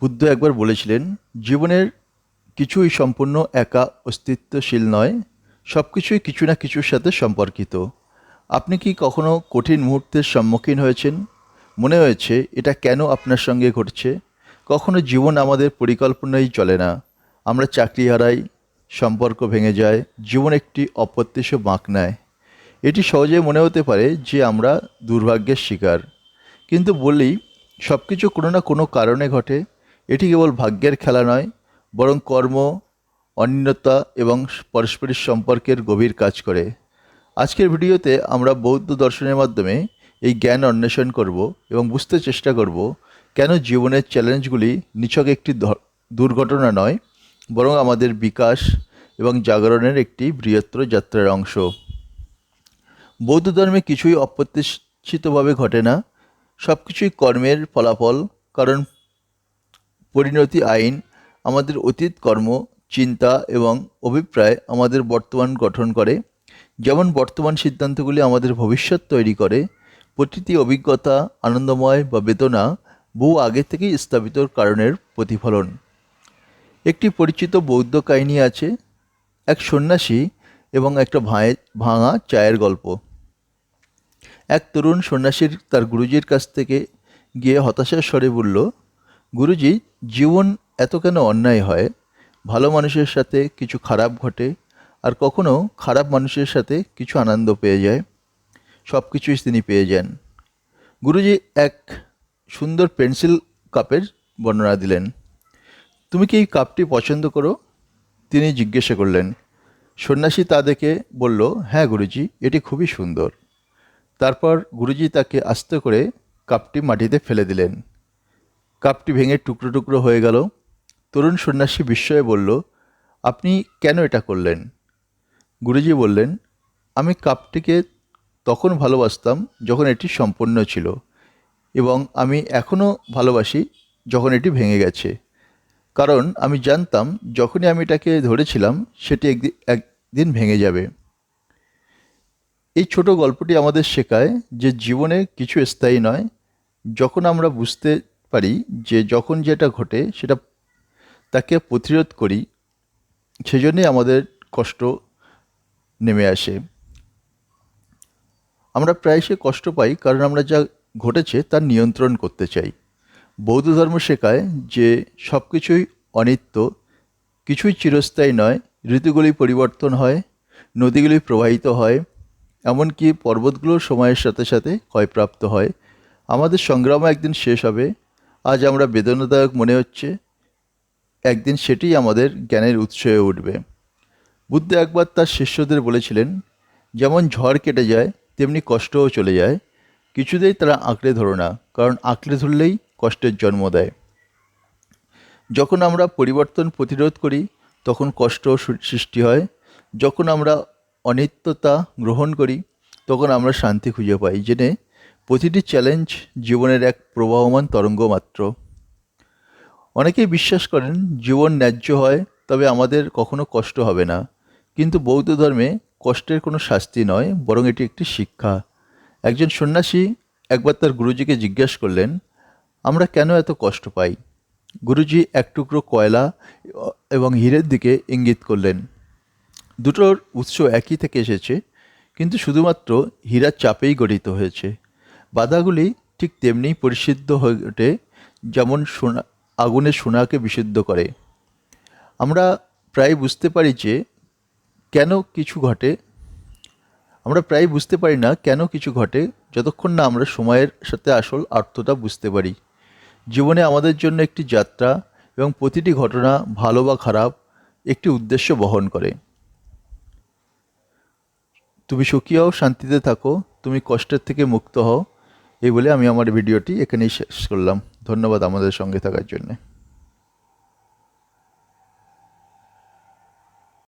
বুদ্ধ একবার বলেছিলেন, জীবনের কিছুই সম্পূর্ণ একা অস্তিত্বশীল নয় সব কিছুই কিছু না কিছুর সাথে সম্পর্কিত। আপনি কি কখনো কঠিন মুহূর্তের সম্মুখীন হয়েছেন? মনে হয়েছে, এটা কেন আপনার সঙ্গে ঘটছে? কখনো জীবন আমাদের পরিকল্পনাই চলে না। আমরা চাকরি হারাই, সম্পর্ক ভেঙে যায়, জীবন একটি অপ্রত্যাশিত বাঁক নেয়। এটি সহজে মনে হতে পারে যে আমরা দুর্ভাগ্যের শিকার। কিন্তু বলি সব কিছু কোনো না কোনো কারণে ঘটে। এটি কেবল ভাগ্যের খেলা নয়, বরং কর্ম অন্যতা এবং পারস্পরিক সম্পর্কের গভীর কাজ করে। আজকের ভিডিওতে আমরা বৌদ্ধ দর্শনের মাধ্যমে এই জ্ঞান অন্বেষণ করব এবং বুঝতে চেষ্টা করব কেন জীবনের চ্যালেঞ্জগুলি নিছক একটি দুর্ঘটনা নয়, বরং আমাদের বিকাশ এবং জাগরণের একটি বৃহত্তর যাত্রার অংশ। বৌদ্ধ ধর্মে কিছুই অপ্রত্যাশিতভাবে ঘটে না সব কিছুই কর্মের ফলাফল, কারণ পরিণতি আইন, আমাদের অতীত কর্ম, চিন্তা এবং অভিপ্রায় আমাদের বর্তমান গঠন করে। যেমন বর্তমান সিদ্ধান্তগুলি আমাদের ভবিষ্যৎ তৈরি করে, প্রতিটি অভিজ্ঞতা আনন্দময় বা বেদনা বহু আগে থেকেই স্থাপিত কারণের প্রতিফলন। একটি পরিচিত বৌদ্ধ কাহিনী আছে, এক সন্ন্যাসী এবং একটা ভাঁয়ে, ভাঙা চায়ের গল্প। এক তরুণ সন্ন্যাসীর তার গুরুজির কাছ থেকে গিয়ে হতাশার স্বরে বলল গুরুজি, জীবন এত কেন অন্যায় হয়? ভালো মানুষের সাথে কিছু খারাপ ঘটে, আর কখনো খারাপ মানুষের সাথে কিছু আনন্দ পেয়ে যায়। সব কিছুই তিনি পেয়ে যান। গুরুজি এক সুন্দর পেন্সিল কাপের বর্ণনা দিলেন। তুমি কি এই কাপটি পছন্দ করো? তিনি জিজ্ঞাসা করলেন। সন্ন্যাসী তা দেখে বলল হ্যাঁ গুরুজি, এটি খুবই সুন্দর। তারপর গুরুজি তাকে আস্তে করে কাপটি মাটিতে ফেলে দিলেন। কাপটি ভেঙে টুকরো টুকরো হয়ে গেল। তরুণ সন্ন্যাসী বিস্ময়ে বলল, আপনি কেন এটা করলেন? গুরুজি বললেন, আমি কাপটিকে তখন ভালোবাসতাম যখন এটি সম্পূর্ণ ছিল এবং আমি এখনও ভালোবাসি যখন এটি ভেঙে গেছে। কারণ আমি জানতাম যখনই আমি এটাকে ধরেছিলাম, সেটি একদিন একদিন ভেঙে যাবে। এই ছোট গল্পটি আমাদের শেখায় যে জীবনে কিছু স্থায়ী নয়। যখন আমরা বুঝতে পারি যে যখন যেটা ঘটে সেটা তাকে প্রতিরোধ করি, সেজন্যই আমাদের কষ্ট নেমে আসে। আমরা প্রায়শই কষ্ট পাই কারণ আমরা যা ঘটেছে তার নিয়ন্ত্রণ করতে চাই। বৌদ্ধ ধর্ম শেখায় যে সব কিছুই অনিত্য, কিছুই চিরস্থায়ী নয়, ঋতুগুলি পরিবর্তন হয়, নদীগুলি প্রবাহিত হয়, এমনকি পর্বতগুলো সময়ের সাথে সাথে ক্ষয়প্রাপ্ত হয়। আমাদের সংগ্রামও একদিন শেষ হবে। আজ আমরা বেদনাদায়ক মনে হচ্ছে। একদিন সেটিই আমাদের জ্ঞানের উৎস হয়ে উঠবে। বুদ্ধ একবার তার শিষ্যদের বলেছিলেন, যেমন ঝড় কেটে যায়, তেমনি কষ্টও চলে যায়। কিছুতেই তারা আঁকড়ে ধরো না, কারণ আঁকড়ে ধরলেই কষ্টের জন্ম দেয়। যখন আমরা পরিবর্তন প্রতিরোধ করি, তখন কষ্ট সৃষ্টি হয়। যখন আমরা অনিত্যতা গ্রহণ করি, তখন আমরা শান্তি খুঁজে পাই। জেনে প্রতিটি চ্যালেঞ্জ জীবনের এক প্রবাহমান তরঙ্গ মাত্র। অনেকেই বিশ্বাস করেন, জীবন ন্যায্য হয়, তবে আমাদের কখনো কষ্ট হবে না। কিন্তু বৌদ্ধ ধর্মে কষ্টের কোনো শাস্তি নয়, বরং এটি একটি শিক্ষা। একজন সন্ন্যাসী একবার তার গুরুজিকে জিজ্ঞাসা করলেন, আমরা কেন এত কষ্ট পাই? গুরুজি এক টুকরো কয়লা এবং হীরের দিকে ইঙ্গিত করলেন, দুটোর উৎস একই থেকে এসেছে, কিন্তু শুধুমাত্র হীরার চাপেই গঠিত হয়েছে। বাধাগুলি ঠিক তেমনিই পরিশুদ্ধ হয়ে ওঠে, যেমন সোনা আগুনে সোনাকে বিশুদ্ধ করে। আমরা প্রায় বুঝতে পারি যে কেন কিছু ঘটে। আমরা প্রায় বুঝতে পারি না কেন কিছু ঘটে, যতক্ষণ না আমরা সময়ের সাথে আসল অর্থটা বুঝতে পারি। জীবনে আমাদের জন্য একটি যাত্রা এবং প্রতিটি ঘটনা ভালো বা খারাপ একটি উদ্দেশ্য বহন করে। তুমি সুখী হও, শান্তিতে থাকো, তুমি কষ্টের থেকে মুক্ত হও এই বলে আমি আমার ভিডিওটি এখানেই শেষ করলাম। ধন্যবাদ আমাদের সঙ্গে থাকার জন্যে।